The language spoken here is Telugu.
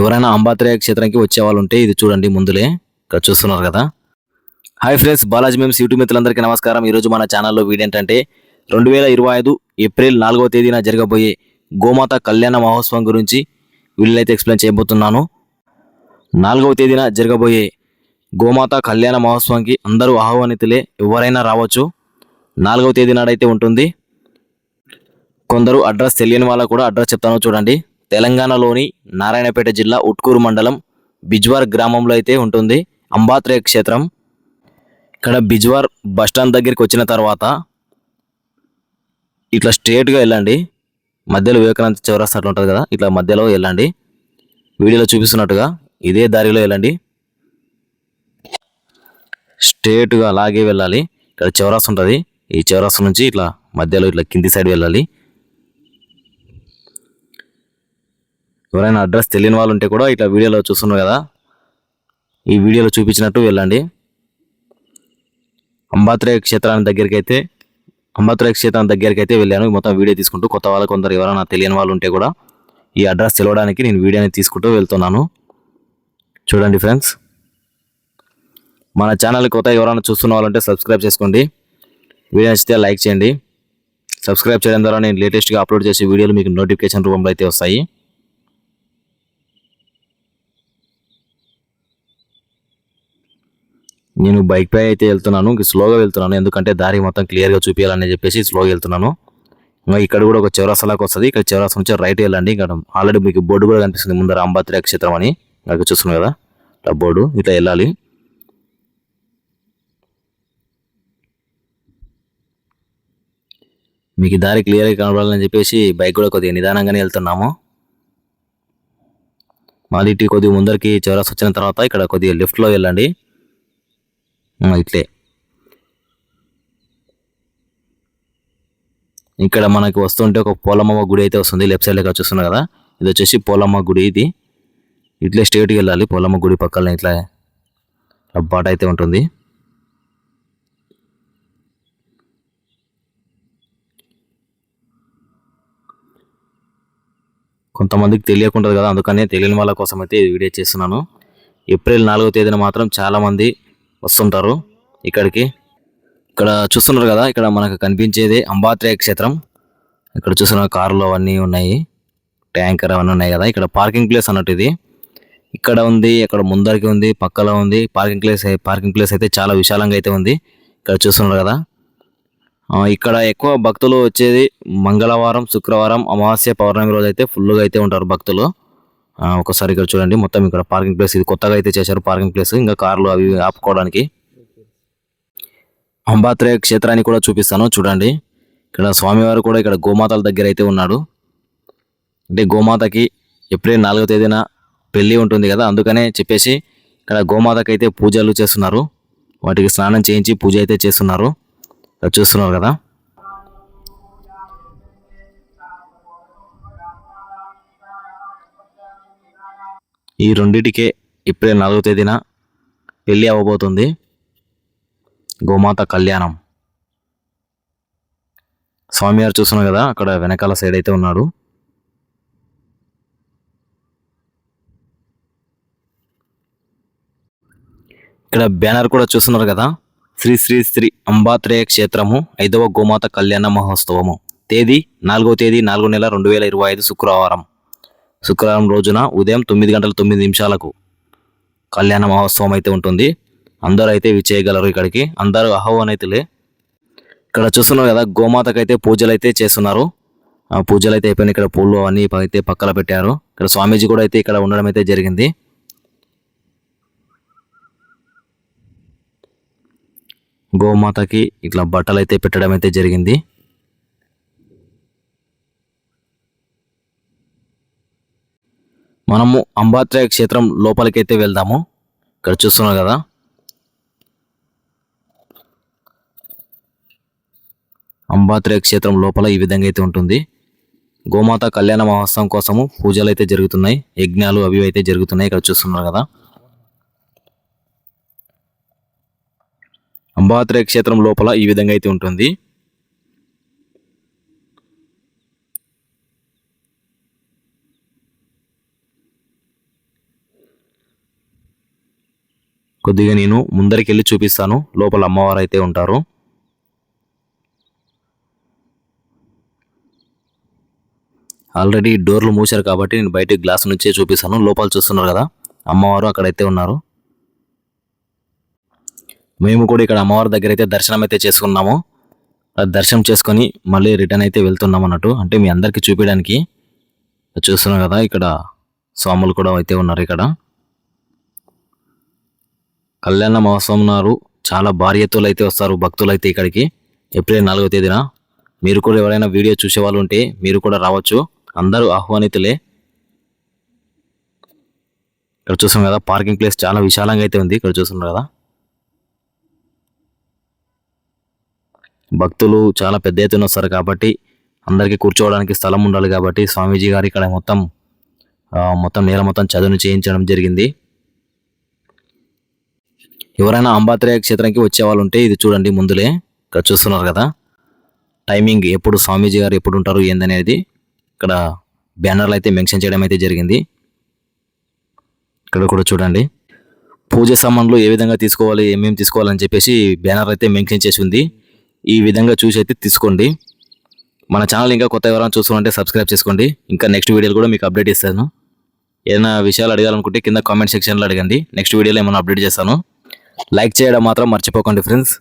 ఎవరైనా అంబాత్రేయ క్షేత్రానికి వచ్చే వాళ్ళు ఉంటే ఇది చూడండి ముందులే. ఇక్కడ చూస్తున్నారు కదా. హాయ్ ఫ్రెండ్స్ బాలాజీ మేము యూట్యూబ్ మిత్రులందరికీ నమస్కారం. ఈరోజు మన ఛానల్లో వీడియో ఏంటంటే రెండు వేల ఇరవై ఐదు ఏప్రిల్ నాలుగవ తేదీన జరగబోయే గోమాత కళ్యాణ మహోత్సవం గురించి వీళ్ళైతే ఎక్స్ప్లెయిన్ చేయబోతున్నాను. నాలుగవ తేదీన జరగబోయే గోమాత కళ్యాణ మహోత్సవానికి అందరూ ఆహ్వానితులే ఎవరైనా రావచ్చు. నాలుగవ తేదీ నాడైతే ఉంటుంది. కొందరు అడ్రస్ తెలియని వాళ్ళకు కూడా అడ్రస్ చెప్తాను చూడండి. తెలంగాణలోని నారాయణపేట జిల్లా ఉట్కూరు మండలం బిజ్వార్ గ్రామంలో అయితే ఉంటుంది అంబాత్రేయ క్షేత్రం. ఇక్కడ బిజ్వార్ బస్ స్టాండ్ దగ్గరికి వచ్చిన తర్వాత ఇట్లా స్ట్రేట్గా వెళ్ళండి. మధ్యలో వివేకానంద చౌరస్తా అట్లా ఉంటుంది కదా ఇట్లా మధ్యలో వెళ్ళండి. వీడియోలో చూపిస్తున్నట్టుగా ఇదే దారిలో వెళ్ళండి. స్ట్రేట్గా అలాగే వెళ్ళాలి. ఇక్కడ చౌరాస్ ఉంటుంది. ఈ చౌరాస్ నుంచి ఇట్లా మధ్యలో ఇట్లా కింది సైడ్ వెళ్ళాలి. ఎవరైనా అడ్రస్ తెలియని వాళ్ళు ఉంటే కూడా ఇట్లా వీడియోలో చూస్తున్నారు కదా ఈ వీడియోలో చూపించినట్టు వెళ్ళండి. అంబాత్రేయ క్షేత్రాన్ని దగ్గరికి అయితే అంబాత్రేయ క్షేత్రం దగ్గరికి అయితే వెళ్ళాను మొత్తం వీడియో తీసుకుంటూ కొత్త వాళ్ళు కొందరు ఎవరైనా తెలియని వాళ్ళు ఉంటే కూడా ఈ అడ్రస్ తెలవడానికి నేను వీడియోని తీసుకుంటూ వెళ్తున్నాను. చూడండి ఫ్రెండ్స్. మన ఛానల్ కొత్త ఎవరైనా చూస్తున్న వాళ్ళంటే సబ్స్క్రైబ్ చేసుకోండి. వీడియో నచ్చితే లైక్ చేయండి. సబ్స్క్రైబ్ చేయడం ద్వారా నేను లేటెస్ట్గా అప్లోడ్ చేసే వీడియోలు మీకు నోటిఫికేషన్ రూపంలో అయితే వస్తాయి. నేను బైక్ పై అయితే వెళ్తున్నాను ఇంక స్లోగా వెళ్తున్నాను. ఎందుకంటే దారి మొత్తం క్లియర్గా చూపించాలని చెప్పేసి స్లోగా వెళ్తున్నాను. ఇంకా ఇక్కడ కూడా ఒక చౌరాసలాగా వస్తుంది. ఇక్కడ చౌరాస నుంచి రైట్ వెళ్ళండి. ఇక్కడ ఆల్రెడీ మీకు బోర్డు కూడా కనిపిస్తుంది ముందర అంబాత్రి క్షేత్రం అని. నాకు చూస్తున్నాను కదా ఇట్లా బోర్డు ఇట్లా వెళ్ళాలి. మీకు దారి క్లియర్గా కనబడాలని చెప్పేసి బైక్ కూడా కొద్దిగా నిదానంగానే వెళ్తున్నాము. మాది ఇటు కొద్దిగా ముందరికి చౌరాస్ వచ్చిన తర్వాత ఇక్కడ కొద్దిగా లెఫ్ట్లో వెళ్ళండి. ఇట్లే. ఇక్కడ మనకి వస్తుంటే ఒక పోలమ్మ గుడి అయితే వస్తుంది లెఫ్ట్ సైడ్ వచ్చేస్తుంది కదా. ఇది వచ్చేసి పోలమ్మ గుడి ఇది. ఇట్లే స్ట్రేట్కి వెళ్ళాలి పోలమ్మ గుడి పక్కన ఇట్లా బాట అయితే ఉంటుంది. కొంతమందికి తెలియకుంటుంది కదా అందుకనే తెలియని వాళ్ళ కోసం అయితే వీడియో చేస్తున్నాను. ఏప్రిల్ నాలుగో తేదీన మాత్రం చాలామంది వస్తుంటారు ఇక్కడికి. ఇక్కడ చూస్తున్నారు కదా ఇక్కడ మనకు కనిపించేది అంబాత్రేయ క్షేత్రం. ఇక్కడ చూస్తున్న కార్లు అవన్నీ ఉన్నాయి ట్యాంకర్ అవన్నీ ఉన్నాయి కదా ఇక్కడ పార్కింగ్ ప్లేస్ అన్నట్టు ఇది. ఇక్కడ ఉంది ఇక్కడ ముందరికి ఉంది పక్కలో ఉంది పార్కింగ్ ప్లేస్ పార్కింగ్ ప్లేస్ అయితే చాలా విశాలంగా అయితే ఉంది. ఇక్కడ చూస్తున్నారు కదా. ఇక్కడ ఎక్కువ భక్తులు వచ్చేది మంగళవారం శుక్రవారం అమావాస్య పౌర్ణమి రోజు అయితే ఫుల్గా అయితే ఉంటారు భక్తులు. ఒకసారి ఇక్కడ చూడండి. మొత్తం ఇక్కడ పార్కింగ్ ప్లేస్. ఇది కొత్తగా అయితే చేశారు పార్కింగ్ ప్లేస్. ఇంకా కార్లు అవి ఆపుకోవడానికి. అంబాత్రేయ క్షేత్రాన్ని కూడా చూపిస్తాను. చూడండి. ఇక్కడ స్వామివారు కూడా ఇక్కడ గోమాతల దగ్గర అయితే ఉన్నాడు. అంటే గోమాతకి ఏప్రిల్ నాలుగో తేదీన పెళ్ళి ఉంటుంది కదా. అందుకనే చెప్పేసి ఇక్కడ గోమాతకి అయితే పూజలు చేస్తున్నారు. వాటికి స్నానం చేయించి పూజ అయితే చేస్తున్నారు. చూస్తున్నారు కదా. ఈ రెండిటికే ఏప్రిల్ నాలుగో తేదీన పెళ్ళి అవ్వబోతుంది. గోమాత కళ్యాణం. స్వామివారు చూస్తున్నారు కదా అక్కడ వెనకాల సైడ్ అయితే ఉన్నాడు. ఇక్కడ బ్యానర్ కూడా చూస్తున్నారు కదా శ్రీ శ్రీ శ్రీ అంబాత్రేయ క్షేత్రము ఐదవ గోమాత కళ్యాణ మహోత్సవము. తేదీ నాలుగవ తేదీ నాలుగో నెల రెండు వేల ఇరవై ఐదు శుక్రవారం. శుక్రవారం రోజున ఉదయం తొమ్మిది గంటల తొమ్మిది నిమిషాలకు కళ్యాణ మహోత్సవం అయితే ఉంటుంది. అందరూ అయితే విచ్చేయగలరు ఇక్కడికి. అందరూ ఆహ్వానితులే ఇక్కడ చూస్తున్నారు కదా గోమాతకు అయితే పూజలు అయితే చేస్తున్నారు. ఆ పూజలు అయితే అయిపోయినాయి. ఇక్కడ పూలు అవన్నీ అయితే పక్కన పెట్టారు. ఇక్కడ స్వామీజీ కూడా అయితే ఇక్కడ ఉండడం అయితే జరిగింది. గోమాతకి ఇట్లా బట్టలు అయితే పెట్టడం అయితే జరిగింది. మనము అంబాత్రేయ క్షేత్రం లోపలికైతే వెళ్దాము. ఇక్కడ చూస్తున్నారు కదా? అంబాత్రేయ క్షేత్రం లోపల ఈ విధంగా అయితే ఉంటుంది. గోమాత కళ్యాణ మహోత్సవం కోసము పూజలు అయితే జరుగుతున్నాయి. యజ్ఞాలు అవి అయితే జరుగుతున్నాయి. ఇక్కడ చూస్తున్నారు కదా? అంబాత్రేయ క్షేత్రం లోపల ఈ విధంగా అయితే ఉంటుంది. కొద్దిగా నేను ముందరికి వెళ్ళి చూపిస్తాను. లోపల అమ్మవారు అయితే ఉంటారు. ఆల్రెడీ డోర్లు మూసారు కాబట్టి నేను బయట గ్లాస్ నుంచే చూపిస్తాను. లోపల చూస్తున్నారు కదా అమ్మవారు అక్కడైతే ఉన్నారు. మేము కూడా ఇక్కడ అమ్మవారి దగ్గర అయితే దర్శనం అయితే చేసుకున్నాము దర్శనం చేసుకొని మళ్ళీ రిటర్న్ అయితే వెళ్తున్నాం అన్నట్టు. అంటే మీ అందరికీ చూపించడానికి చూస్తున్నాం కదా ఇక్కడ స్వాములు కూడా అయితే ఉన్నారు ఇక్కడ. కళ్యాణ మహోత్సవం నారు చాలా భారీ ఎత్తులు అయితే వస్తారు భక్తులు అయితే ఇక్కడికి. ఏప్రిల్ నాలుగో తేదీన మీరు కూడా ఎవరైనా వీడియో చూసే వాళ్ళు ఉంటే మీరు కూడా రావచ్చు. అందరూ ఆహ్వానితులే. ఇక్కడ చూస్తున్నాం కదా పార్కింగ్ ప్లేస్ చాలా విశాలంగా అయితే ఉంది. ఇక్కడ చూస్తున్నారు కదా. భక్తులు చాలా పెద్ద ఎత్తున వస్తారు కాబట్టి అందరికీ కూర్చోవడానికి స్థలం ఉండాలి కాబట్టి స్వామీజీ గారు ఇక్కడ మొత్తం మొత్తం నేల మొత్తం చదువును చేయించడం జరిగింది. ఎవరైనా అంబాత్రేయ క్షేత్రానికి వచ్చే వాళ్ళు ఉంటే ఇది చూడండి ముందులే. ఇక్కడ చూస్తున్నారు కదా. టైమింగ్ ఎప్పుడు స్వామీజీ గారు ఎప్పుడు ఉంటారు ఏందనేది ఇక్కడ బ్యానర్లు అయితే మెన్షన్ చేయడం అయితే జరిగింది. ఇక్కడ కూడా చూడండి. పూజ సామాన్లు ఏ విధంగా తీసుకోవాలి ఏమేమి తీసుకోవాలని చెప్పేసి బ్యానర్ అయితే మెన్షన్ చేసి ఉంది. ఈ విధంగా చూసి అయితే తీసుకోండి. మన ఛానల్ ఇంకా కొత్త ఎవరైనా చూస్తుంటే సబ్స్క్రైబ్ చేసుకోండి. ఇంకా నెక్స్ట్ వీడియోలు కూడా మీకు అప్డేట్ ఇస్తాను. ఏదైనా విషయాలు అడగాలనుకుంటే కింద కామెంట్ సెక్షన్లో అడగండి. నెక్స్ట్ వీడియోలో ఏమైనా అప్డేట్ చేస్తాను. లైక్ చేయడం మాత్రం మర్చిపోకండి ఫ్రెండ్స్.